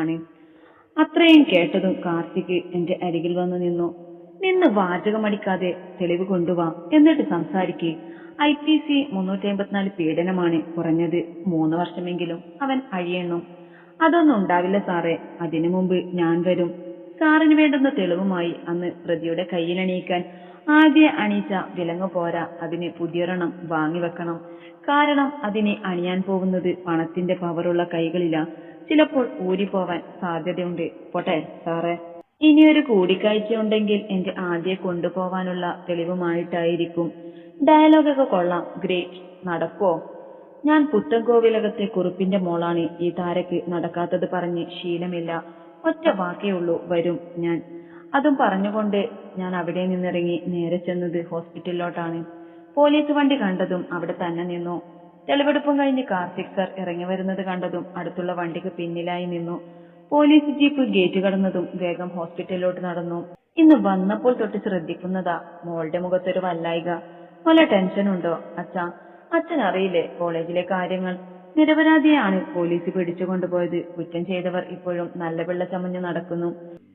ആണ് അത്രയും കേട്ടതും കാർത്തിക് എന്റെ അരികിൽ വന്നു നിന്നു. നിന്ന് വാചകമടിക്കാതെ തെളിവ് കൊണ്ടുവാ എന്നിട്ട് സംസാരിക്ക്. ഐ പി സി മുന്നൂറ്റി അമ്പത്തിനാല് പീഡനമാണ് കുറഞ്ഞത് മൂന്ന് വർഷമെങ്കിലും അവൻ അഴിയണം അതൊന്നും ഉണ്ടാവില്ല സാറേ അതിനു മുമ്പ് ഞാൻ വരും. സാറിന് വേണ്ടുന്ന തെളിവുമായി അന്ന് പ്രതിയുടെ കയ്യിലണിയിക്കാൻ ആദ്യ അണിയിച്ച വിലങ്ങ് പോരാ അതിന് പുതിയൊരെണ്ണം വാങ്ങിവെക്കണം കാരണം അതിനെ അണിയാൻ പോകുന്നത് പണത്തിന്റെ പവറുള്ള കൈകളിലാ. ചിലപ്പോൾ ഊരിപ്പോവാൻ സാധ്യതയുണ്ട്. പോട്ടെ സാറേ. ഇനിയൊരു കൂടിക്കാഴ്ച ഉണ്ടെങ്കിൽ എന്റെ ആദ്യ കൊണ്ടുപോവാനുള്ള തെളിവുമായിട്ടായിരിക്കും. ഡയലോഗൊക്കെ കൊള്ളാം ഗ്രേറ്റ്. നടക്കോ? ഞാൻ പുത്തൻകോവിലകത്തെ കുറുപ്പിന്റെ മോളാണ്. ഈ താരക്ക് നടക്കാത്തത് പറഞ്ഞ് ശീലമില്ല. ഒറ്റ വാക്കേ ഉള്ളൂ വരും ഞാൻ. അതും പറഞ്ഞുകൊണ്ട് ഞാൻ അവിടെ നിന്നിറങ്ങി നേരെ ചെന്നത് ഹോസ്പിറ്റലിലോട്ടാണ്. പോലീസ് വണ്ടി കണ്ടതും അവിടെ തന്നെ നിന്നു. തെളിവെടുപ്പും കഴിഞ്ഞ് കാർത്തിക് സർ ഇറങ്ങി വരുന്നത് കണ്ടതും അടുത്തുള്ള വണ്ടിക്ക് പിന്നിലായി നിന്നു. പോലീസ് ജീപ്പ് ഗേറ്റ് കടന്നതും വേഗം ഹോസ്പിറ്റലിലോട്ട് നടന്നു. ഇന്ന് വന്നപ്പോൾ തൊട്ട് ശ്രദ്ധിക്കുന്നതാ മോളുടെ മുഖത്തൊരു വല്ലായിക. വല്ല ടെൻഷനുണ്ടോ അച്ഛ അച്ഛൻ അറിയില്ലേ കോളേജിലെ കാര്യങ്ങൾ? നിരപരാധിയാണ് പോലീസ് പിടിച്ചു കൊണ്ടുപോയത്. കുറ്റം ചെയ്തവർ ഇപ്പോഴും നല്ല പിള്ള ചമഞ്ഞു നടക്കുന്നു.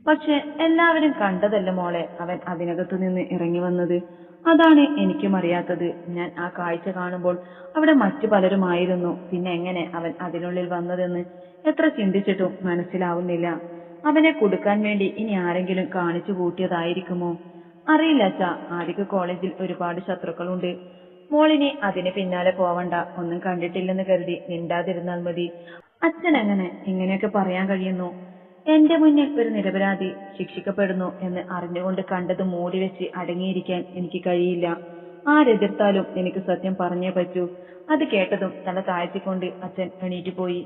പക്ഷെ എല്ലാവരും കണ്ടതല്ല മോളെ അവൻ അതിനകത്തു നിന്ന് ഇറങ്ങി വന്നത്? അതാണ് എനിക്കും അറിയാത്തത്. ഞാൻ ആ കാഴ്ച കാണുമ്പോൾ അവിടെ മറ്റു പലരുമായിരുന്നു. പിന്നെ എങ്ങനെ അവൻ അതിനുള്ളിൽ വന്നതെന്ന് എത്ര ചിന്തിച്ചിട്ടും മനസ്സിലാവുന്നില്ല. അവനെ കൊടുക്കാൻ വേണ്ടി ഇനി ആരെങ്കിലും കാണിച്ചു കൂട്ടിയതായിരിക്കുമോ? അറിയില്ല അച്ഛാ. ആദിക്ക് കോളേജിൽ ഒരുപാട് ശത്രുക്കളുണ്ട്. മോളിനി അതിന് പിന്നാലെ പോവണ്ട. ഒന്നും കണ്ടിട്ടില്ലെന്ന് കരുതി മിണ്ടാതിരുന്നാൽ മതി. അച്ഛൻ എങ്ങനെ? ഇങ്ങനെയൊക്കെ പറയാൻ കഴിയുന്നു. എന്റെ മുന്നിൽ ഒരു നിരപരാധി ശിക്ഷിക്കപ്പെടുന്നു എന്ന് അറിഞ്ഞുകൊണ്ട് കണ്ടത് മൂടി വെച്ച് അടങ്ങിയിരിക്കാൻ എനിക്ക് കഴിയില്ല. ആരെതിർത്താലും എനിക്ക് സത്യം പറഞ്ഞേ പറ്റൂ. അത് കേട്ടതും തല താഴ്ത്തിക്കൊണ്ട് അച്ഛൻ എണീറ്റ് പോയി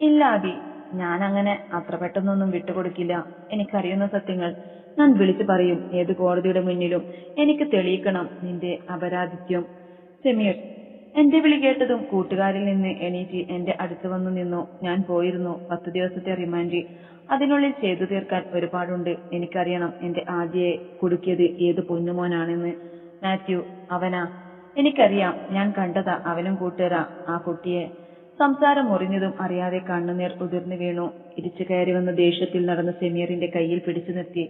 ഇല്ല അബി ഞാൻ അങ്ങനെ അത്ര പെട്ടെന്നൊന്നും വിട്ടുകൊടുക്കില്ല. എനിക്കറിയുന്ന സത്യങ്ങൾ. ഞാൻ വിളിച്ചു പറയും ഏത് കോടതിയുടെ മുന്നിലും. എനിക്ക് തെളിയിക്കണം നിന്റെ അപരാധിത്യം സെമീർ എന്റെ വിളി കേട്ടതും കൂട്ടുകാരിൽ നിന്ന് എണീറ്റ് എന്റെ അടുത്ത് വന്നു നിന്നു. ഞാൻ പോയിരുന്നു. പത്തു ദിവസത്തെ റിമാൻഡ് അതിനുള്ളിൽ ചെയ്തു തീർക്കാൻ ഒരുപാടുണ്ട്. എനിക്കറിയണം എന്റെ ആദ്യയെ കുടുക്കിയത് ഏത് പൊന്നുമോനാണെന്ന്. മാത്യു അവനാ. എനിക്കറിയാം ഞാൻ കണ്ടതാ അവനും കൂട്ടുകാരാ. ആ കുട്ടിയെ. സംസാരം മുറിഞ്ഞതും അറിയാതെ കണ്ണുനീർ ഉതിർന്നു വീണു. ഇരിച്ചു കയറി വന്ന ദേഷ്യത്തിൽ നടന്ന് സെമീറിന്റെ കയ്യിൽ പിടിച്ചു നിർത്തി.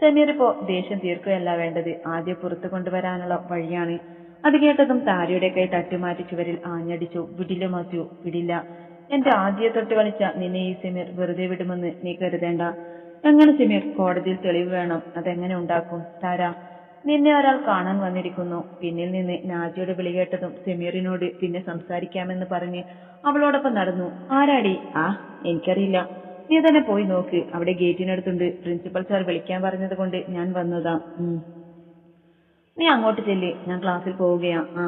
സെമീർ ഇപ്പോ ദേഷ്യം തീർക്കുകയല്ല വേണ്ടത്. ആദ്യം പുറത്തു കൊണ്ടുവരാനുള്ള വഴിയാണ്. അത് കേട്ടതും താരയുടെ കൈ തട്ടിമാറ്റി ചുവരിൽ ആഞ്ഞടിച്ചു. വിടില്ല മാത്യു വിടില്ല. എന്റെ ആദ്യ തൊട്ട് കളിച്ച നിന്നെ ഈ സെമീർ വെറുതെ വിടുമെന്ന് നീ കരുതേണ്ട. എങ്ങനെ സെമീർ? കോടതിയിൽ തെളിവ് വേണം. അതെങ്ങനെ ഉണ്ടാക്കും? താര നിന്നെ ഒരാൾ കാണാൻ വന്നിരിക്കുന്നു. പിന്നിൽ നിന്ന് നാജിയുടെ വിളി കേട്ടതും സെമീറിനോട് പിന്നെ സംസാരിക്കാമെന്ന് പറഞ്ഞ് അവളോടൊപ്പം നടന്നു. ആരാടി? ആ എനിക്കറിയില്ല. നീ തന്നെ പോയി നോക്ക്. അവിടെ ഗേറ്റിനടുത്തുണ്ട്. പ്രിൻസിപ്പൽ സാർ വിളിക്കാൻ പറഞ്ഞത് കൊണ്ട് ഞാൻ വന്നതാ. നീ അങ്ങോട്ട് ചെല്ല്. ഞാൻ ക്ലാസ്സിൽ പോവുകയാ. ആ.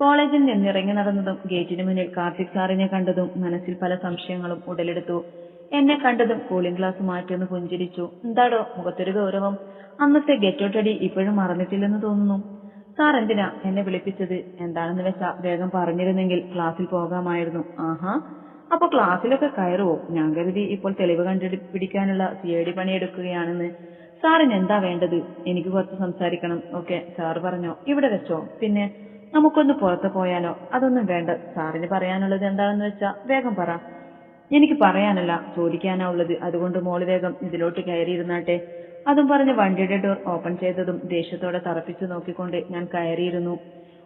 കോളേജിൽ നിന്നിറങ്ങി നടന്നതും ഗേറ്റിന് മുന്നിൽ കാർത്തിക് സാറിനെ കണ്ടതും മനസ്സിൽ പല സംശയങ്ങളും ഉടലെടുത്തു. എന്നെ കണ്ടതും കൂളിംഗ് ഗ്ലാസ് മാറ്റിയൊന്ന് പുഞ്ചിരിച്ചു. എന്താടോ മുഖത്തൊരു ഗൗരവം. അന്നത്തെ ഗെറ്റോട്ടടി ഇപ്പോഴും മറന്നിട്ടില്ലെന്ന് തോന്നുന്നു. സാർ എന്തിനാ എന്നെ വിളിപ്പിച്ചത്? എന്താണെന്ന് വെച്ചാ വേഗം പറഞ്ഞിരുന്നെങ്കിൽ ക്ലാസ്സിൽ പോകാമായിരുന്നു. ആഹാ. അപ്പൊ ക്ലാസ്സിലൊക്കെ കയറുവോ? ഞാൻ കരുതി ഇപ്പോൾ തെളിവ് കണ്ടുപിടിക്കാനുള്ള സി ഐ ഡി പണിയെടുക്കുകയാണെന്ന്. സാറിന് എന്താ വേണ്ടത്? എനിക്ക് കുറച്ച് സംസാരിക്കണം. ഓക്കെ സാർ പറഞ്ഞു. ഇവിടെ വെച്ചോ. പിന്നെ നമുക്കൊന്ന് പുറത്ത് പോയാലോ? അതൊന്നും വേണ്ട. സാറിന് പറയാനുള്ളത് എന്താണെന്ന് വെച്ചാ വേഗം പറ. എനിക്ക് പറയാനല്ല ചോദിക്കാനാ ഉള്ളത്. അതുകൊണ്ട് മോൾ വേഗം ഇതിലോട്ട് കയറിയിരുന്നാട്ടെ. അതും പറഞ്ഞ് വണ്ടിയുടെ ഡോർ ഓപ്പൺ ചെയ്തതും ദേഷ്യത്തോടെ തറപ്പിച്ചു നോക്കിക്കൊണ്ട് ഞാൻ കയറിയിരുന്നു.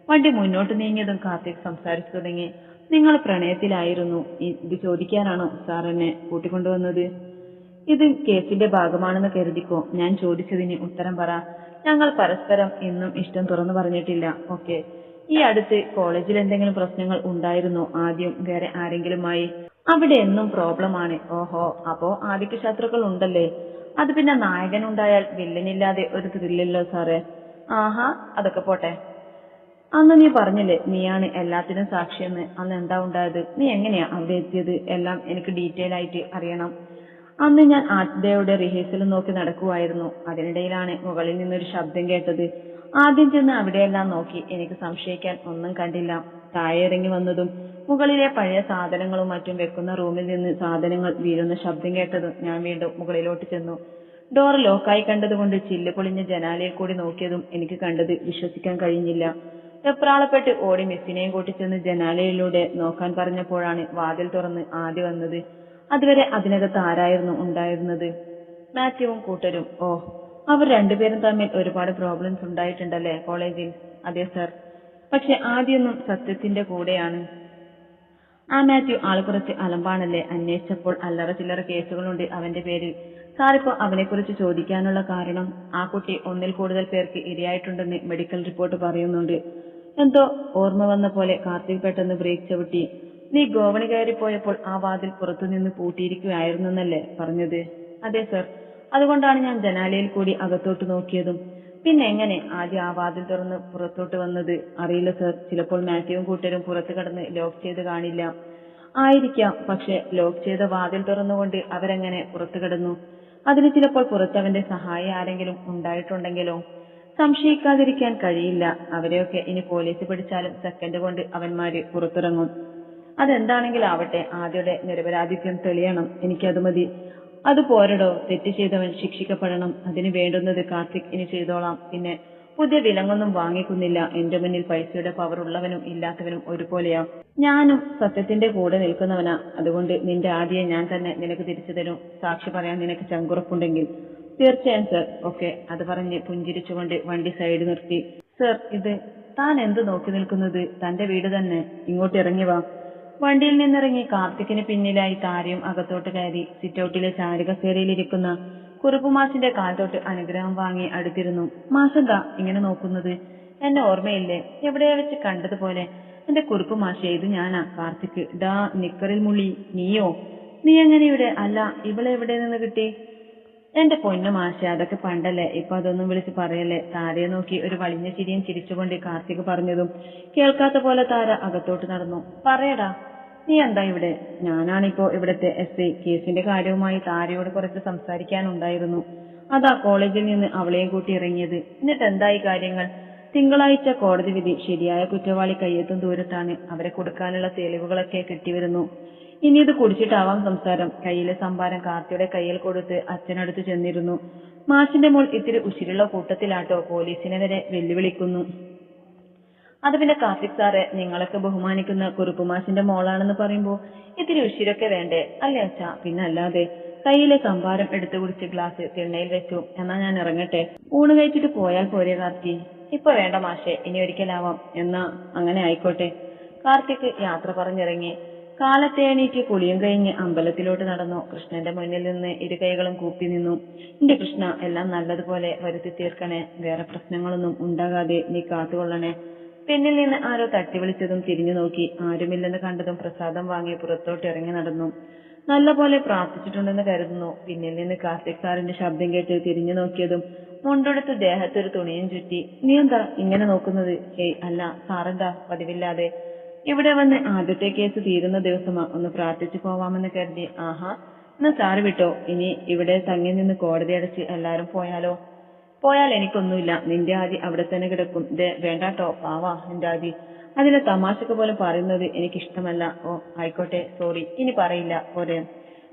വണ്ടി മുന്നോട്ട് നീങ്ങിയതും കാർത്തിക് സംസാരിച്ചു തുടങ്ങി. നിങ്ങൾ പ്രണയത്തിലായിരുന്നു. ഇത് ചോദിക്കാനാണോ സാർ എന്നെ കൂട്ടിക്കൊണ്ടുവന്നത്? ഇത് കേസിന്റെ ഭാഗമാണെന്ന് കരുതിക്കോ? ഞാൻ ചോദിച്ചതിന് ഉത്തരം പറ. ഞങ്ങൾ പരസ്പരം എന്നും ഇഷ്ടം തുറന്നു പറഞ്ഞിട്ടില്ല. ഓക്കെ. ഈ അടുത്ത് കോളേജിൽ എന്തെങ്കിലും പ്രശ്നങ്ങൾ ഉണ്ടായിരുന്നോ? ആദ്യം വേറെ ആരെങ്കിലുമായി? അവിടെ എന്നും പ്രോബ്ലം ആണ്. ഓഹോ. അപ്പോ ആദിത്യ ശത്രുക്കൾ ഉണ്ടല്ലേ? അത് പിന്നെ നായകൻ ഉണ്ടായാൽ വില്ലനില്ലാതെ ഒരു ത്രില്ലല്ലോ സാറേ. ആഹാ അതൊക്കെ പോട്ടെ. അന്ന് നീ പറഞ്ഞില്ലേ നീയാണ് എല്ലാത്തിനും സാക്ഷിയെന്ന്. അന്ന് എന്താ ഉണ്ടായത്? നീ എങ്ങനെയാ അവിടെ എത്തിയത്? എല്ലാം എനിക്ക് ഡീറ്റെയിൽ ആയിട്ട് അറിയണം. അന്ന് ഞാൻ ആർട്സ് ഡേയുടെ റിഹേഴ്സൽ നോക്കി നടക്കുവായിരുന്നു. അതിനിടയിലാണ് മുകളിൽ നിന്നൊരു ശബ്ദം കേട്ടത്. ആദ്യം ചെന്ന് അവിടെയെല്ലാം നോക്കി. എനിക്ക് സംശയിക്കാൻ ഒന്നും കണ്ടില്ല. താഴെ ഇറങ്ങി വന്നതും മുകളിലെ പഴയ സാധനങ്ങളും മറ്റും വെക്കുന്ന റൂമിൽ നിന്ന് സാധനങ്ങൾ വീഴുന്ന ശബ്ദം കേട്ടതും ഞാൻ വീണ്ടും മുകളിലോട്ട് ചെന്നു. ഡോർ ലോക്കായി കണ്ടതുകൊണ്ട് ചില്ല് പൊളിഞ്ഞ ജനാലയിൽ കൂടി നോക്കിയതും എനിക്ക് കണ്ടത് വിശ്വസിക്കാൻ കഴിഞ്ഞില്ല. വെപ്രാളപ്പെട്ട് ഓടി മിസ്സിനെയും കൂട്ടി ചെന്ന് ജനാലയിലൂടെ നോക്കാൻ പറഞ്ഞപ്പോഴാണ് വാതിൽ തുറന്ന് ആദി വന്നത്. അതുവരെ അതിനകത്ത് ആരായിരുന്നു ഉണ്ടായിരുന്നത്? മാത്യുവും കൂട്ടരും. ഓ അവർ രണ്ടുപേരും തമ്മിൽ ഒരുപാട് പ്രോബ്ലംസ് ഉണ്ടായിട്ടുണ്ടല്ലേ കോളേജിൽ? അതെ സർ പക്ഷെ ആദ്യമൊന്നും സത്യത്തിന്റെ കൂടെയാണ്. ആ മാത്യു ആൾ കുറച്ച് അലമ്പാണല്ലേ? അന്വേഷിച്ചപ്പോൾ അല്ലറ ചില്ലറ കേസുകളുണ്ട് അവന്റെ പേരിൽ. സാറിപ്പോ അവനെക്കുറിച്ച് ചോദിക്കാനുള്ള കാരണം ആ കുട്ടി ഒന്നിൽ കൂടുതൽ പേർക്ക് ഇരയായിട്ടുണ്ടെന്ന് മെഡിക്കൽ റിപ്പോർട്ട് പറയുന്നുണ്ട്. എന്തോ ഓർമ്മ വന്ന പോലെ കാർത്തിക് പെട്ടെന്ന് ബ്രേക്ക് ചവിട്ടി. നീ ഗോവണി കയറിപ്പോയപ്പോൾ ആ വാതിൽ പുറത്തുനിന്ന് പൂട്ടിയിരിക്കുകയായിരുന്നെന്നല്ലേ പറഞ്ഞത്? അതെ സർ. അതുകൊണ്ടാണ് ഞാൻ ജനാലയിൽ കൂടി അകത്തോട്ട് നോക്കിയതും. പിന്നെ എങ്ങനെ ആദ്യം ആ വാതിൽ തുറന്ന് പുറത്തോട്ട് വന്നത്? അറിയില്ല സർ. ചിലപ്പോൾ മാത്യുവും കൂട്ടരും പുറത്ത് കടന്ന് ലോക്ക് ചെയ്ത് കാണില്ല. ആയിരിക്കാം പക്ഷെ ലോക്ക് ചെയ്ത വാതിൽ തുറന്നുകൊണ്ട് അവരെങ്ങനെ പുറത്തു കടന്നു? അതിന് ചിലപ്പോൾ പുറത്തവന്റെ സഹായം ആരെങ്കിലും ഉണ്ടായിട്ടുണ്ടെങ്കിലോ? സംശയിക്കാതിരിക്കാൻ കഴിയില്ല. അവരെയൊക്കെ ഇനി പോലീസ് പിടിച്ചാലും സെക്കൻഡ് കൊണ്ട് അവന്മാര് പുറത്തിറങ്ങും. അതെന്താണെങ്കിലാവട്ടെ ആദ്യയുടെ നിരപരാധിത്വം തെളിയണം. എനിക്കത് മതി. അത് പോരടോ. തെറ്റ് ചെയ്തവൻ ശിക്ഷിക്കപ്പെടണം. അതിന് വേണ്ടുന്നത് കാർത്തിക് ഇനി ചെയ്തോളാം. പിന്നെ പുതിയ വിലങ്ങൊന്നും വാങ്ങിക്കുന്നില്ല. എന്റെ മുന്നിൽ പൈസയുടെ പവർ ഉള്ളവനും ഇല്ലാത്തവനും ഒരുപോലെയാ. ഞാനും സത്യത്തിന്റെ കൂടെ നിൽക്കുന്നവനാ. അതുകൊണ്ട് നിന്റെ ആദ്യം ഞാൻ തന്നെ നിനക്ക് തിരിച്ചു തരും. സാക്ഷി പറയാൻ നിനക്ക് ചങ്കുറപ്പുണ്ടെങ്കിൽ. തീർച്ചയായും സർ. ഓക്കെ. അത് പറഞ്ഞ് പുഞ്ചിരിച്ചുകൊണ്ട് വണ്ടി സൈഡ് നിർത്തി. സർ ഇത് താൻ എന്ത് നോക്കി നിൽക്കുന്നത്? തന്റെ വീട് തന്നെ. ഇങ്ങോട്ട് ഇറങ്ങി വാ. വണ്ടിയിൽ നിന്നിറങ്ങി കാർത്തിക്കിന് പിന്നിലായി താരയും അകത്തോട്ട് കയറി സിറ്റൌട്ടിലെ ചാരുകസേരയിലിരിക്കുന്ന കുറുപ്പുമാഷിന്റെ കാൽ തൊട്ട് അനുഗ്രഹം വാങ്ങി അടുത്തിരുന്നു. മാഷെന്താ ഇങ്ങനെ നോക്കുന്നത്? എന്നെ ഓർമ്മയില്ലേ? എവിടെയാ വെച്ച് കണ്ടതുപോലെ? എന്റെ കുറുപ്പ് മാഷേ ഇത് ഞാനാ? കാർത്തിക് ഡാ നിക്കറിൽ മുളി നീയോ? നീ എങ്ങനെ ഇവിടെ? അല്ല ഇവളെ എവിടെ നിന്ന് കിട്ടി? എന്റെ പൊന്നു മാഷെ അതൊക്കെ പണ്ടല്ലേ? ഇപ്പൊ അതൊന്നും വിളിച്ച് പറയല്ലേ? താരയെ നോക്കി ഒരു വലിഞ്ഞ ചിരിയും ചിരിച്ചുകൊണ്ട് കാർത്തിക് പറഞ്ഞതും കേൾക്കാത്ത പോലെ താര അകത്തോട്ട് നടന്നു. പറയടാ നീ എന്താ ഇവിടെ? ഞാനാണിപ്പോ ഇവിടത്തെ എസ് ഐ. കേസിന്റെ കാര്യവുമായി താരയോട് കുറച്ച് സംസാരിക്കാനുണ്ടായിരുന്നു. അതാ കോളേജിൽ നിന്ന് അവളെയും കൂട്ടി ഇറങ്ങിയത്. എന്നിട്ട് എന്തായി കാര്യങ്ങൾ? തിങ്കളാഴ്ച കോടതി വിധി ശരിയായ കുറ്റവാളി കയ്യെത്തും ദൂരത്താണ്. അവരെ കൊടുക്കാനുള്ള തെളിവുകളൊക്കെ കിട്ടിവരുന്നു. ഇനി ഇത് കുടിച്ചിട്ടാവാം സംസാരം. കയ്യിലെ സംഭാരം കാർത്തിയുടെ കയ്യിൽ കൊടുത്ത് അച്ഛനടുത്ത് ചെന്നിരുന്നു. മാഷിന്റെ മോൾ ഇത്തിരി ഉശിരുള്ള കൂട്ടത്തിലാട്ടോ പോലീസിനെ വരെ വെല്ലുവിളിക്കുന്നു. അത് പിന്നെ കാർത്തിക് സാറെ നിങ്ങളൊക്കെ ബഹുമാനിക്കുന്ന കുറുപ്പുമാഷിന്റെ മോളാണെന്ന് പറയുമ്പോ ഇത്തിരി ഉശിരൊക്കെ വേണ്ടേ? അല്ലേ അച്ഛാ? പിന്നെ അല്ലാതെ കയ്യിലെ സംഭാരം എടുത്തു കുടിച്ച് ഗ്ലാസ് തിണ്ണയിൽ വെച്ചു. എന്നാ ഞാൻ ഇറങ്ങട്ടെ? ഊണ് കഴിച്ചിട്ട് പോയാൽ പോരെ കാർത്തി. ഇപ്പൊ വേണ്ട മാഷെ ഇനി ഒരിക്കലാവാം. എന്നാ അങ്ങനെ ആയിക്കോട്ടെ. കാർത്തിക് യാത്ര പറഞ്ഞിറങ്ങി. കാലത്തെ എണീറ്റ് കുളിയും കഴിഞ്ഞ് അമ്പലത്തിലോട്ട് നടന്നു. കൃഷ്ണന്റെ മുന്നിൽ നിന്ന് ഇരു കൈകളും കൂപ്പി നിന്നു. എന്റെ കൃഷ്ണ എല്ലാം നല്ലതുപോലെ വരുത്തി തീർക്കണേ. വേറെ പ്രശ്നങ്ങളൊന്നും ഉണ്ടാകാതെ നീ കാത്തുകൊള്ളണേ. പിന്നിൽ നിന്ന് ആരോ തട്ടി വിളിച്ചതും തിരിഞ്ഞു നോക്കി. ആരുമില്ലെന്ന് കണ്ടതും പ്രസാദം വാങ്ങി പുറത്തോട്ട് ഇറങ്ങി നടന്നു. നല്ലപോലെ പ്രാർത്ഥിച്ചിട്ടുണ്ടെന്ന് കരുതുന്നു. പിന്നിൽ നിന്ന് കാർത്തിക് സാറിന്റെ ശബ്ദം കേട്ട് തിരിഞ്ഞു നോക്കിയതും മുണ്ടെടുത്ത് ദേഹത്തൊരു തുണിയും ചുറ്റി നീ എന്താ ഇങ്ങനെ നോക്കുന്നത്? ഏയ് അല്ല. സാറെന്താ? പതിവില്ലാതെ. ഇവിടെ വന്ന് ആദ്യത്തെ കേസ് തീരുന്ന ദിവസമാ. ഒന്ന് പ്രാർത്ഥിച്ചു പോവാമെന്ന് കരുതി. ആഹാ. എന്നാ സാറ് വിട്ടോ? ഇനി ഇവിടെ തങ്ങി നിന്ന് കോടതി അടച്ച് എല്ലാരും പോയാലോ? പോയാൽ എനിക്കൊന്നുമില്ല. നിന്റെ ആദി അവിടെ തന്നെ കിടക്കും. ദേ വേണ്ടാട്ടോ പാവാ നിന്റെ ആദി. അതിലെ തമാശക്ക് പോലും പറയുന്നത് എനിക്കിഷ്ടമല്ല. ഓ ആയിക്കോട്ടെ സോറി ഇനി പറയില്ല പോരെ.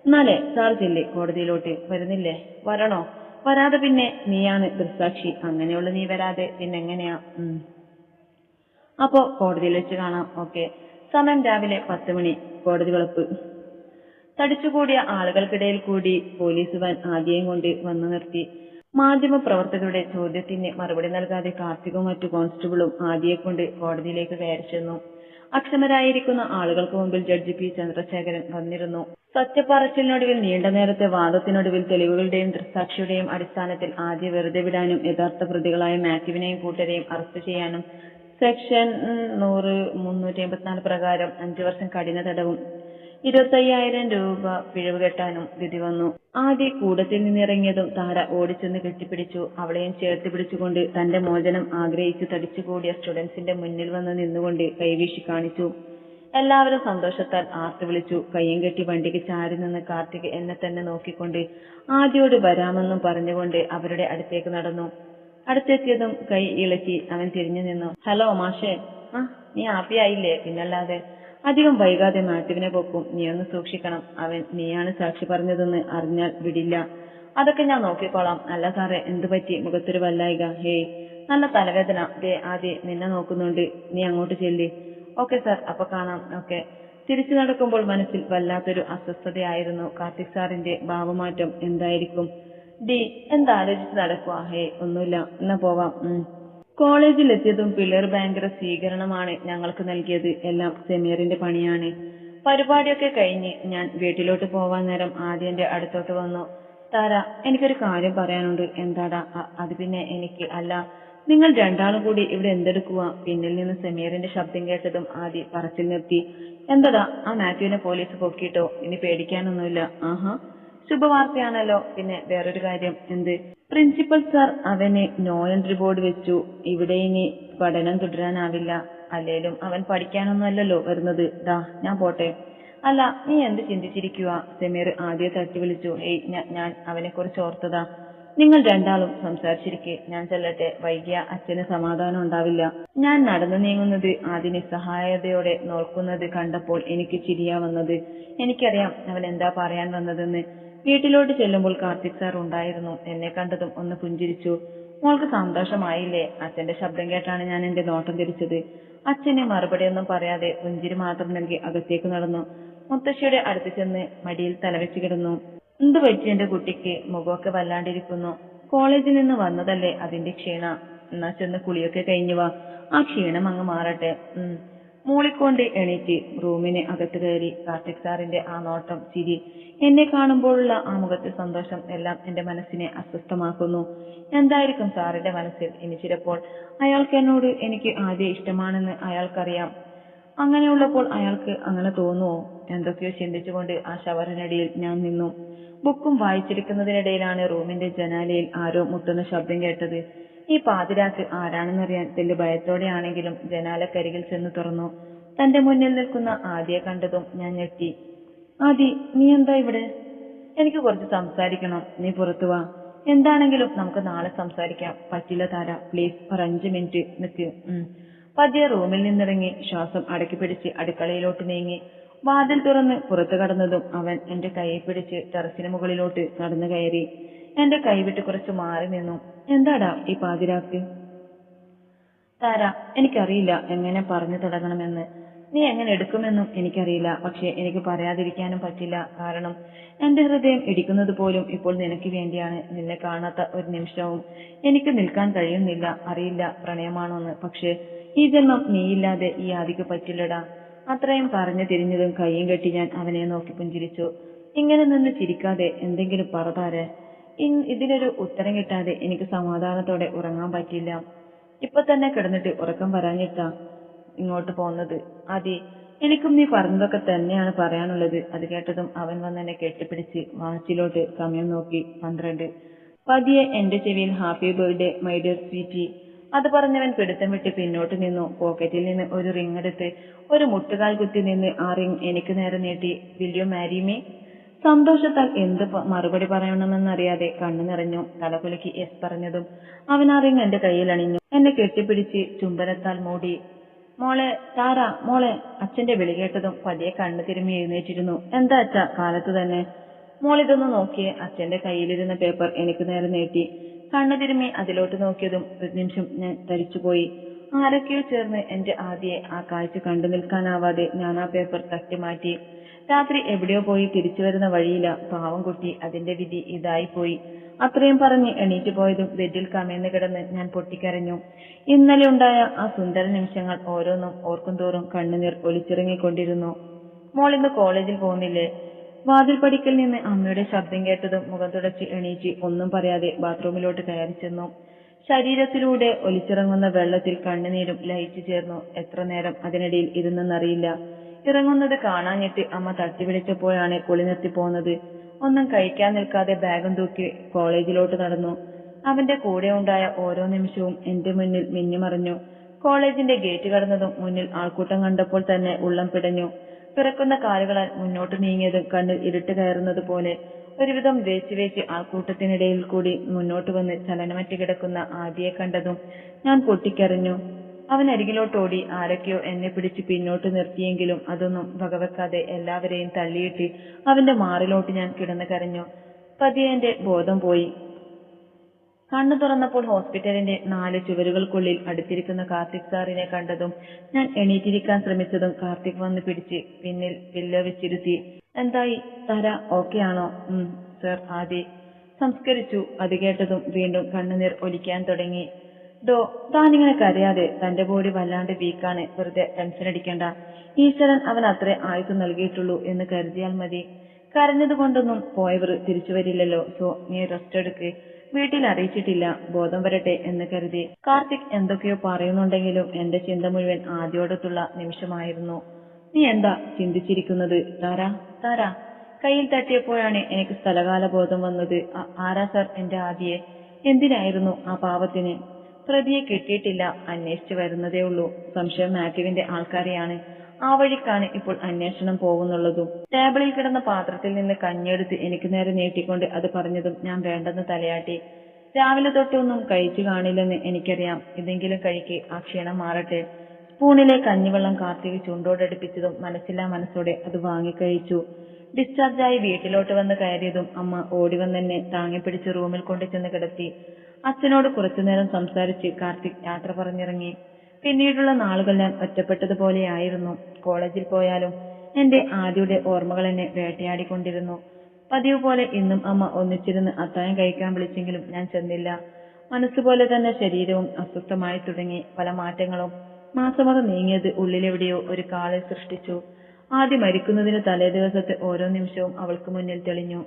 എന്നാലേ സാർ ചെല്ല് കോടതിയിലോട്ട്. വരുന്നില്ലേ? വരണോ? വരാതെ പിന്നെ നീയാണ് ദൃസാക്ഷി അങ്ങനെയുള്ള നീ വരാതെ പിന്നെ എങ്ങനെയാ ഉം. അപ്പോ കോടതിയിൽ വെച്ച് കാണാം. ഓക്കെ. സമയം രാവിലെ പത്ത് മണി. കോടതി വിളപ്പ്. തടിച്ചുകൂടിയ ആളുകൾക്കിടയിൽ കൂടി പോലീസ് വാൻ ആദ്യം കൊണ്ട് വന്നു നിർത്തി. മാധ്യമ പ്രവർത്തകരുടെ ചോദ്യത്തിന് മറുപടി നൽകാതെ കാർത്തികും മറ്റു കോൺസ്റ്റബിളും ആദിയെ കൊണ്ട് കോടതിയിലേക്ക് കയറി ചെന്നു അക്ഷമരായിരിക്കുന്ന ആളുകൾക്ക് മുമ്പിൽ ജഡ്ജി പി ചന്ദ്രശേഖരൻ വന്നിരുന്നു. സത്യപ്പറച്ചിലിനൊടുവിൽ നീണ്ട നേരത്തെ വാദത്തിനൊടുവിൽ തെളിവുകളുടെയും ദൃക്സാക്ഷിയുടെയും അടിസ്ഥാനത്തിൽ ആദിയെ വെറുതെ വിടാനും യഥാർത്ഥ പ്രതികളായ മാത്യുവിനെയും കൂട്ടരെയും അറസ്റ്റ് ചെയ്യാനും സെക്ഷൻ ഉം, നൂറ് മുന്നൂറ്റി എൺപത്തിനാല് പ്രകാരം അഞ്ചു വർഷം കഠിന തടവും ഇരുപത്തയ്യായിരം രൂപ പിഴവ് കെട്ടാനും വിധി വന്നു. ആദ്യ കൂടത്തിൽ നിന്നിറങ്ങിയതും താര ഓടിച്ചെന്ന് കെട്ടിപ്പിടിച്ചു. അവളെയും ചേർത്ത് പിടിച്ചുകൊണ്ട് തന്റെ മോചനം ആഗ്രഹിച്ചു തടിച്ചുകൂടിയ സ്റ്റുഡൻസിന്റെ മുന്നിൽ വന്ന് നിന്നുകൊണ്ട് കൈവീശി കാണിച്ചു. എല്ലാവരും സന്തോഷത്താൽ ആർത്തു വിളിച്ചു. കയ്യും കെട്ടി വണ്ടിക്ക് ചാരി നിന്ന് കാർത്തിക് എന്നെ തന്നെ നോക്കിക്കൊണ്ട് ആദ്യോട് വരാമെന്നും പറഞ്ഞുകൊണ്ട് അവരുടെ അടുത്തേക്ക് നടന്നു. അടുത്തെത്തിയതും കൈ ഇളക്കി അവൻ തിരിഞ്ഞു നിന്നു. ഹലോ മാഷേ. ആ നീ ഹാപ്പി ആയില്ലേ? പിന്നല്ലാതെ. അധികം വൈകാതെ മാത്യുവിനെ പൊക്കും. നീ ഒന്ന് സൂക്ഷിക്കണം. അവൻ നീയാണ് സാക്ഷി പറഞ്ഞതെന്ന് അറിഞ്ഞാൽ വിടില്ല. അതൊക്കെ ഞാൻ നോക്കിക്കോളാം. അല്ല സാറേ എന്തു പറ്റി? മുഖത്തൊരു വല്ലായിക. ഹേയ് നല്ല തലവേദന. ദേ ആദ്യ നിന്നെ നോക്കുന്നുണ്ട്. നീ അങ്ങോട്ട് ചെല്ലി. ഓക്കെ സാർ അപ്പൊ കാണാം. ഓക്കെ. തിരിച്ചു നടക്കുമ്പോൾ മനസ്സിൽ വല്ലാത്തൊരു അസ്വസ്ഥതയായിരുന്നു കാർത്തിക് സാറിന്റെ ഭാവമാറ്റം. എന്തായിരിക്കും? ഡി എന്താലോചിച്ച് നടക്കുവാ. ഹേ ഒന്നുമില്ല. എന്നാ പോവാം. ഉം. കോളേജിൽ എത്തിയതും പിള്ളേർ ഭയങ്കര സ്വീകരണമാണ് ഞങ്ങൾക്ക് നൽകിയത്. എല്ലാം സെമീറിന്റെ പണിയാണ്. പരിപാടിയൊക്കെ കഴിഞ്ഞ് ഞാൻ വീട്ടിലോട്ട് പോവാൻ നേരം ആദ്യന്റെ അടുത്തോട്ട് വന്നു. താര എനിക്കൊരു കാര്യം പറയാനുണ്ട്. എന്താടാ? അത് പിന്നെ എനിക്ക് അല്ല. നിങ്ങൾ രണ്ടാളും കൂടി ഇവിടെ എന്തെടുക്കുക പിന്നിൽ നിന്ന് സെമീറിന്റെ ശബ്ദം കേട്ടതും ആദി പറച്ചിൽ നിർത്തി. എന്തടാ? ആ മാത്യുവിനെ പോലീസ് പൊക്കിയിട്ടോ? ഇനി പേടിക്കാനൊന്നുമില്ല. ആഹാ. ശുഭവാർത്തയാണല്ലോ. പിന്നെ വേറൊരു കാര്യം എന്ത്? പ്രിൻസിപ്പൽ സാർ അവന് നോ എൻട്രി ബോർഡ് വെച്ചു. ഇവിടെ ഇനി പഠനം തുടരാനാവില്ല. അല്ലേലും അവൻ പഠിക്കാനൊന്നുമല്ലല്ലോ വരുന്നത്. ദാ ഞാൻ പോട്ടെ. അല്ല നീ എന്ത് ചിന്തിച്ചിരിക്കുക സെമീർ ആദ്യം തട്ടി വിളിച്ചു. ഏയ് ഞാൻ അവനെ കുറിച്ച് ഓർത്തതാ. നിങ്ങൾ രണ്ടാളും സംസാരിച്ചിരിക്കെ. ഞാൻ ചെല്ലട്ടെ. വൈകിയ അച്ഛന് സമാധാനം ഉണ്ടാവില്ല. ഞാൻ നടന്നു നീങ്ങുന്നത് ആദ്യ നിസ്സഹായതയോടെ നോക്കുന്നത് കണ്ടപ്പോൾ എനിക്ക് ചിരിയാ വന്നത്. എനിക്കറിയാം അവൻ എന്താ പറയാൻ വന്നതെന്ന്. വീട്ടിലോട്ട് ചെല്ലുമ്പോൾ കാർത്തിക് സാർ ഉണ്ടായിരുന്നു. എന്നെ കണ്ടതും ഒന്ന് പുഞ്ചിരിച്ചു. മോൾക്ക് സന്തോഷമായില്ലേ? അച്ഛന്റെ ശബ്ദം കേട്ടാണ് ഞാൻ എന്റെ നോട്ടം തിരിച്ചത്. അച്ഛന് മറുപടിയൊന്നും പറയാതെ പുഞ്ചിരി മാത്രം നൽകി അകത്തേക്ക് നടന്നു. മുത്തശ്ശിയുടെ അടുത്ത് ചെന്ന് മടിയിൽ തലവെച്ച് കിടന്നു. എന്ത് പറ്റി എന്റെ കുട്ടിക്ക്? മുഖമൊക്കെ വല്ലാണ്ടിരിക്കുന്നു. കോളേജിൽ നിന്ന് വന്നതല്ലേ അതിന്റെ ക്ഷീണ? എന്നാ ചെന്ന് കുളിയൊക്കെ കഴിഞ്ഞു വാ. ആ ക്ഷീണം അങ്ങ് മാറട്ടെ. ഉം. മൂളിക്കൊണ്ട് എണീറ്റ് റൂമിന് അകത്ത് കയറി കാർത്തിക് സാറിന്റെ ആ നോട്ടം ചിരി എന്നെ കാണുമ്പോഴുള്ള ആ മുഖത്തെ സന്തോഷം എല്ലാം എന്റെ മനസ്സിനെ അസ്വസ്ഥമാക്കുന്നു. എന്തായിരിക്കും സാറിന്റെ മനസ്സിൽ? ഇനി ചിലപ്പോൾ അയാൾക്ക് എന്നോട് എനിക്ക് ആദ്യം ഇഷ്ടമാണെന്ന് അയാൾക്കറിയാം. അങ്ങനെയുള്ളപ്പോൾ അയാൾക്ക് അങ്ങനെ തോന്നുവോ? എന്തൊക്കെയോ ചിന്തിച്ചുകൊണ്ട് ആ ശവറിനടിയിൽ ഞാൻ നിന്നു. ബുക്കും വായിച്ചിരിക്കുന്നതിനിടയിലാണ് റൂമിന്റെ ജനാലയിൽ ആരോ മുട്ടുന്ന ശബ്ദം കേട്ടത്. ഈ പാതിരാക്ക് ആരാണെന്നറിയാൻ തെല്ല് ഭയത്തോടെയാണെങ്കിലും ജനാലക്കരികിൽ ചെന്ന് തുറന്നു. തന്റെ മുന്നിൽ നിൽക്കുന്ന ആദിയെ കണ്ടതും ഞാൻ ഞെട്ടി. ആദി നീ എന്താ ഇവിടെ? എനിക്ക് കുറച്ച് സംസാരിക്കണം. നീ പുറത്തു വാ. എന്താണെങ്കിലും നമുക്ക് നാളെ സംസാരിക്കാം. പറ്റില്ല താര. പ്ലീസ് ഒരു അഞ്ച് മിനിറ്റ് നിക്ക്. ഉം. പതിയെ റൂമിൽ നിന്നിറങ്ങി ശ്വാസം അടക്കി പിടിച്ച് അടുക്കളയിലോട്ട് നീങ്ങി. വാതിൽ തുറന്ന് പുറത്തു കടന്നതും അവൻ എന്റെ കൈ പിടിച്ച് ടെറസിന് മുകളിലോട്ട് നടന്നു കയറി. എന്റെ കൈ വിട്ട് കുറച്ച് മാറി നിന്നു. എന്താടാ ഈ പാതിരാത്രി? താര എനിക്കറിയില്ല എങ്ങനെ പറഞ്ഞു തുടങ്ങണമെന്ന്. നീ എങ്ങനെ എടുക്കുമെന്നും എനിക്കറിയില്ല. പക്ഷെ എനിക്ക് പറയാതിരിക്കാനും പറ്റില്ല. കാരണം എന്റെ ഹൃദയം ഇടിക്കുന്നത് പോലും ഇപ്പോൾ നിനക്ക് വേണ്ടിയാണ്. നിന്നെ കാണാത്ത ഒരു നിമിഷവും എനിക്ക് നിൽക്കാൻ കഴിയുന്നില്ല. അറിയില്ല പ്രണയമാണോന്ന്. പക്ഷെ ഈ ജന്മം നീയില്ലാതെ ഈ ആദിക്ക് പറ്റില്ലടാ. അത്രയും പറഞ്ഞു തിരിഞ്ഞതും കൈയും കെട്ടി ഞാൻ അവനെ നോക്കി പുഞ്ചിരിച്ചു. ഇങ്ങനെ നിന്ന് ചിരിക്കാതെ എന്തെങ്കിലും പറതാരെ ഇതിനൊരു ഉത്തരം കിട്ടാതെ എനിക്ക് സമാധാനത്തോടെ ഉറങ്ങാൻ പറ്റില്ല ഇപ്പൊ തന്നെ കിടന്നിട്ട് ഉറക്കം വരാഞ്ഞിട്ടാ ഇങ്ങോട്ട് പോന്നത്. ആദി എനിക്കും നീ പറഞ്ഞതൊക്കെ തന്നെയാണ് പറയാനുള്ളത്. അത് കേട്ടതും അവൻ വന്ന് എന്നെ കെട്ടിപ്പിടിച്ച് വാച്ചിലോട്ട് സമയം നോക്കി. പന്ത്രണ്ട്. പതിയെ എന്റെ ചെവിയിൽ happy birthday my dear sweetie. അത് പറഞ്ഞവൻ പിടുത്തം വിട്ട് പിന്നോട്ട് നിന്നു. പോക്കറ്റിൽ നിന്ന് ഒരു റിംഗ് എടുത്ത് ഒരു മുട്ടുകാൽ കുത്തി നിന്ന് ആ റിംഗ് എനിക്ക് നേരെ നീട്ടി. വിൽ യു മാരി മീ സന്തോഷത്താൽ എന്ത് മറുപടി പറയണമെന്നറിയാതെ കണ്ണു നിറഞ്ഞു തലകുലുക്കി എസ് പറഞ്ഞതും അവൻ ആ റിങ് എന്റെ കയ്യിൽ അണിഞ്ഞു. എന്നെ കെട്ടിപ്പിടിച്ച് ചുംബനത്താൽ മൂടി. മോളെ താര മോളെ അച്ഛന്റെ വിളി കേട്ടതും പതിയെ കണ്ണു തിരുമ്മി എഴുന്നേറ്റിരുന്നു. എന്താ അച്ഛ കാലത്ത് തന്നെ? മോളിതൊന്ന് നോക്കിയേ അച്ഛന്റെ കയ്യിലിരുന്ന പേപ്പർ എനിക്ക് നേരെ നീട്ടി. കണ്ണു തിരുമ്മി അതിലോട്ട് നോക്കിയതും ഒരു നിമിഷം ഞാൻ തരിച്ചുപോയി. ആരൊക്കെയോ ചേർന്ന് എന്റെ ആദ്യയെ ആ കാഴ്ച കണ്ടു നിൽക്കാനാവാതെ ഞാൻ ആ പേപ്പർ തട്ടി മാറ്റി. രാത്രി എവിടെയോ പോയി തിരിച്ചു വരുന്ന വഴിയില പാവം കുട്ടി അതിന്റെ വിധി ഇതായി പോയി അത്രയും പറഞ്ഞ് എണീറ്റ് പോയതും ബെഡിൽ കമഴ്ന്ന് കിടന്ന് ഞാൻ പൊട്ടിക്കരഞ്ഞു. ഇന്നലെ ഉണ്ടായ ആ സുന്ദര നിമിഷങ്ങൾ ഓരോന്നും ഓർക്കും തോറും കണ്ണുനീർ ഒലിച്ചിറങ്ങിക്കൊണ്ടിരുന്നു. മോൾ ഇന്ന് കോളേജിൽ പോകുന്നില്ലേ? വാതിൽ പടിക്കൽ നിന്ന് അമ്മയുടെ ശബ്ദം കേട്ടതും മുഖം തുടച്ച് എണീറ്റ് ഒന്നും പറയാതെ ബാത്റൂമിലോട്ട് കയറി ചെന്നു. ശരീരത്തിലൂടെ ഒലിച്ചിറങ്ങുന്ന വെള്ളത്തിൽ കണ്ണുനീരും ലയിച്ചു ചേർന്നു. എത്ര നേരം അതിനിടയിൽ ഇരുന്നെന്നറിയില്ല. ഇറങ്ങുന്നത് കാണാഞ്ഞിട്ട് അമ്മ തട്ടിവിളിച്ചപ്പോഴാണ് കുളി നിർത്തി പോന്നത്. ഒന്നും കഴിക്കാൻ നിൽക്കാതെ ബാഗും തൂക്കി കോളേജിലോട്ട് നടന്നു. അവന്റെ കൂടെ ഉണ്ടായ ഓരോ നിമിഷവും എന്റെ മുന്നിൽ മിന്നിമറിഞ്ഞു. കോളേജിന്റെ ഗേറ്റ് കടന്നതും മുന്നിൽ ആൾക്കൂട്ടം കണ്ടപ്പോൾ തന്നെ ഉള്ളം പിടഞ്ഞു. പിറക്കുന്ന കാലുകളാൽ മുന്നോട്ട് നീങ്ങിയതും കണ്ണിൽ ഇരുട്ട് കയറുന്നത് പോലെ ഒരുവിധം വേച്ച് ആൾക്കൂട്ടത്തിനിടയിൽ കൂടി മുന്നോട്ട് വന്ന് ചലനമറ്റ് കിടക്കുന്ന ആദിയെ കണ്ടതും ഞാൻ പൊട്ടിക്കരഞ്ഞു. അവൻ അരികിലോട്ട് ഓടി ആരൊക്കെയോ എന്നെ പിടിച്ച് പിന്നോട്ട് നിർത്തിയെങ്കിലും അതൊന്നും വകവെക്കാതെ എല്ലാവരെയും തള്ളിയിട്ട് അവന്റെ മാറിലോട്ട് ഞാൻ കിടന്നു കരഞ്ഞു. പതിയെ എന്റെ ബോധം പോയി. കണ്ണു തുറന്നപ്പോൾ ഹോസ്പിറ്റലിന്റെ നാല് ചുവരുകൾക്കുള്ളിൽ അടുത്തിരിക്കുന്ന കാർത്തിക് സാറിനെ കണ്ടതും ഞാൻ എണീറ്റിരിക്കാൻ ശ്രമിച്ചതും കാർത്തിക് വന്ന് പിടിച്ച് പിന്നിൽ പില്ലോ വെച്ചിരുത്തി. എന്തായി? തര ഓക്കെ ആണോ? ഉം സർ ആദി സംസ്കരിച്ചു. അത് കേട്ടതും വീണ്ടും കണ്ണുനീർ ഒലിക്കാൻ തുടങ്ങി. ഡോ താനിങ്ങനെ കരയാതെ തന്റെ ബോഡി വല്ലാണ്ട് വീക്കാണ് വെറുതെ ടെൻഷൻ അടിക്കണ്ട. ഈശ്വരൻ അവൻ അത്രേ ആയുസ് നൽകിയിട്ടുള്ളൂ എന്ന് കരുതിയാൽ മതി. കരഞ്ഞതുകൊണ്ടൊന്നും പോയവർ തിരിച്ചു വരില്ലല്ലോ. സോ നീ റെസ്റ്റ് എടുക്ക്. വീട്ടിൽ അറിയിച്ചിട്ടില്ല ബോധം വരട്ടെ എന്ന് കരുതി. കാർത്തിക് എന്തൊക്കെയോ പറയുന്നുണ്ടെങ്കിലും എന്റെ ചിന്ത മുഴുവൻ ആദ്യോടത്തുള്ള നിമിഷമായിരുന്നു. നീ എന്താ ചിന്തിച്ചിരിക്കുന്നത്? താരാ താരാ. കയ്യിൽ തട്ടിയപ്പോഴാണ് എനിക്ക് സ്ഥലകാല ബോധം വന്നത് ആരാ സർ എന്റെ ആദിയെ? എന്തിനായിരുന്നു ആ പാവത്തിന്? പ്രതിയെ കിട്ടിയിട്ടില്ല. അന്വേഷിച്ചു വരുന്നതേ ഉള്ളൂ. സംശയം മാത്യുവിന്റെ ആൾക്കാരെയാണ്. ആ വഴിക്കാണ് ഇപ്പോൾ അന്വേഷണം പോകുന്നുള്ളതും. ടേബിളിൽ കിടന്ന പാത്രത്തിൽ നിന്ന് കഞ്ഞിയെടുത്ത് എനിക്ക് നേരെ നീട്ടിക്കൊണ്ട് അത് പറഞ്ഞതും ഞാൻ വേണ്ടെന്ന് തലയാട്ടി. രാവിലെ തൊട്ടൊന്നും കഴിച്ചു കാണില്ലെന്ന് എനിക്കറിയാം. ഇതെങ്കിലും കഴിക്ക് ആ ക്ഷീണം മാറട്ടെ. സ്പൂണിലെ കഞ്ഞിവെള്ളം കാർത്തിക് ചുണ്ടോടടുപ്പിച്ചതും മനസ്സില്ലാ മനസ്സോടെ അത് വാങ്ങിക്കഴിച്ചു. ഡിസ്ചാർജായി വീട്ടിലോട്ട് വന്ന് കയറിയതും അമ്മ ഓടി വന്നെന്നെ താങ്ങിപ്പിടിച്ച് റൂമിൽ കൊണ്ടുചെന്ന് കിടത്തി. അച്ഛനോട് കുറച്ചുനേരം സംസാരിച്ച് കാർത്തിക് യാത്ര പറഞ്ഞിറങ്ങി. പിന്നീടുള്ള നാളുകൾ ഞാൻ ഒറ്റപ്പെട്ടതുപോലെയായിരുന്നു. കോളേജിൽ പോയാലും എന്റെ ആദ്യയുടെ ഓർമ്മകൾ എന്നെ വേട്ടയാടിക്കൊണ്ടിരുന്നു. പതിവ് പോലെ ഇന്നും അമ്മ ഒന്നിച്ചിരുന്ന് അത്താഴം കഴിക്കാൻ വിളിച്ചെങ്കിലും ഞാൻ ചെന്നില്ല. മനസ്സുപോലെ തന്നെ ശരീരവും അസ്വസ്ഥമായി തുടങ്ങി. പല മാറ്റങ്ങളും. മാസമത നീങ്ങിയത് ഉള്ളിലെവിടെയോ ഒരു കാളിൽ സൃഷ്ടിച്ചു. ആദ്യം മരിക്കുന്നതിന് തലേദിവസത്തെ ഓരോ നിമിഷവും അവൾക്ക് മുന്നിൽ തെളിഞ്ഞു.